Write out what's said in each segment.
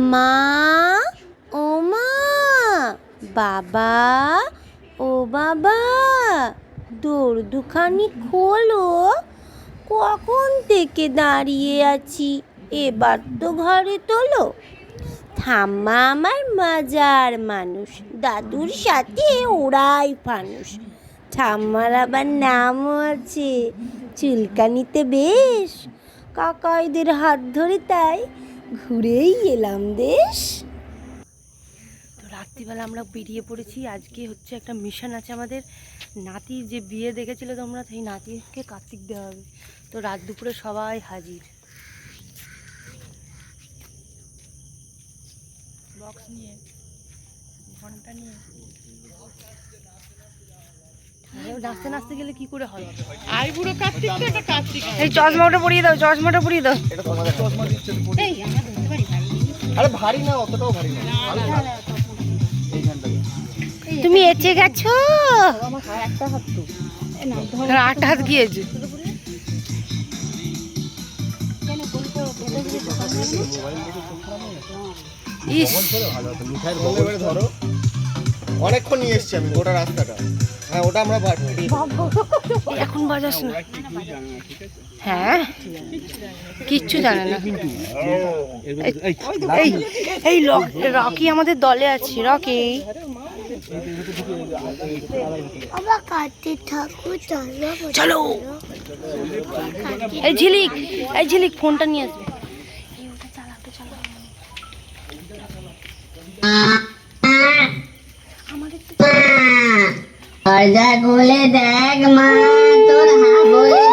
মা, ও মা, বাবা, ও বাবা, দৌড় দুখানি খোলো। কখন থেকে দাঁড়িয়ে আছি? এবার তো ঘরে তোলো। থাম্মা আমার মজার মানুষ, দাদুর সাথে ওরাই ফানুষ। ঠাম্মার আবার নামও আছে, চুলকানিতে বেশ। কাকাইদের হাত ধরে তাই ঘুরেই এলাম দেশ। তো রাত্রিবেলা আমরা বেরিয়ে পড়েছি। আজকে হচ্ছে একটা মিশন আছে আমাদের। নাতির যে বিয়ে দেখেছিল তোমরা সেই নাতিকে কার্তিক দেওয়া হবে। তো রাত দুপুরে সবাই হাজির। বক্স নিয়ে ঘণ্টা নিয়ে। নাচতে নাচতে গেলে কি করে হবে আইবুড়ো কার্তিক তো একটা কার্তিক এই চশমাটা পরিয়ে দাও চশমাটা পরিয়ে দাও। এটা তোমাদের চশমা দিচ্ছে আরে ভারী না অতটাও ভারী না। তুমি এচে গেছো? হাত হতো অনেকক্ষণ নিয়ে এসছি আমি গোটা রাস্তাটা। হ্যাঁ ওটা আমরা এখন বাজাস না। হ্যাঁ? কিচ্ছু জানে না। এই- এই রকি আমাদের দলে আছে, রকি। চলো। এই ঝিলিক এই ঝিলিক, ফোনটা নিয়ে আসবে। দরজা খুলে দেখ মা তোর হাবলে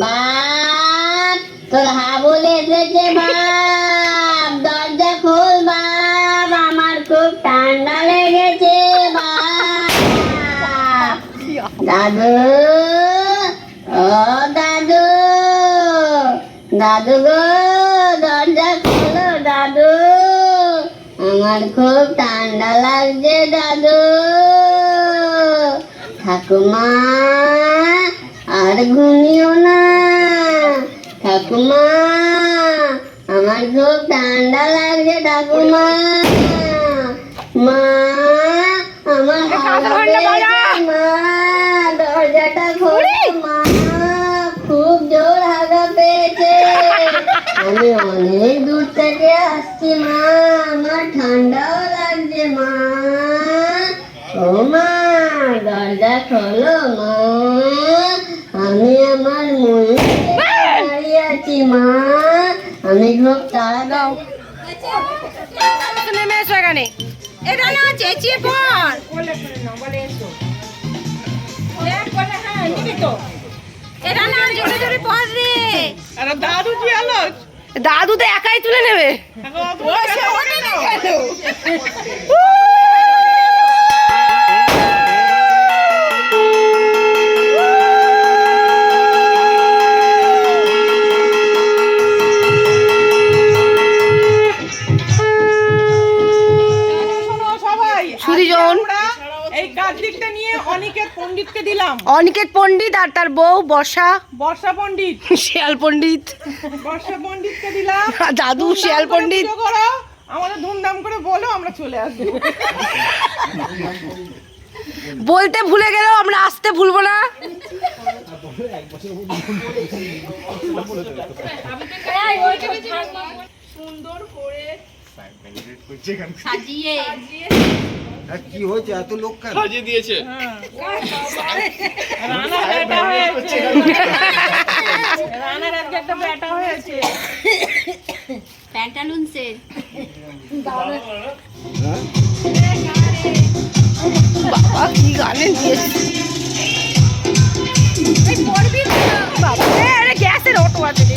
বাপ তোর হাবলে এসেছে বাপ। দাদু ও দাদু দাদু গো দরজা খোলো দাদু। আমার খুব ঠান্ডা লাগছে দাদু। ঠাকুমা আর ঘুমিও না। ঠাকুমা আমার খুব ঠান্ডা লাগছে ঠাকুমা। মা আমার মা দরজাটা খোলো মা। খুব জোর হাগা পেয়েছে। আমি অনেক দূর থেকে আসছি মা। আমার ঠান্ডাও লাগছে মা। ও মা দরজা খোলো মা। আমি আমার ময়ূর দাঁড়িয়ে আছি মা। আমি খুব তাড়া দাও। নেমে এসো এখানে। এটা না চেঁচিয়ে পড়। এটা দাদু কি আলো? দাদু তো একাই তুলে নেবে। সবাই এই কার্তিকটা নিয়ে অনিকেত পণ্ডিতকে দিলাম। অনিকেত পণ্ডিত আর তার বউ বর্ষা। বর্ষা পণ্ডিত। শিয়াল পণ্ডিত। বর্ষা পণ্ডিতকে দিলাম। দাদু শিয়াল পণ্ডিত। করো। আমাদের ধুমধাম করে বলো আমরা চলে আসব। বলতে ভুলে গেলেও আমরা আসতে ভুলবো না। সুন্দর করে আর কি হয়েছে এত লোক কেন রানার ব্যাটা হয়েছে রানার আজকে একটা ব্যাটা হয়েছে প্যান্টালুন সে বাবা কি গানে দিয়েছে বাবা এ, আরে গ্যাসের অটো আছে রে।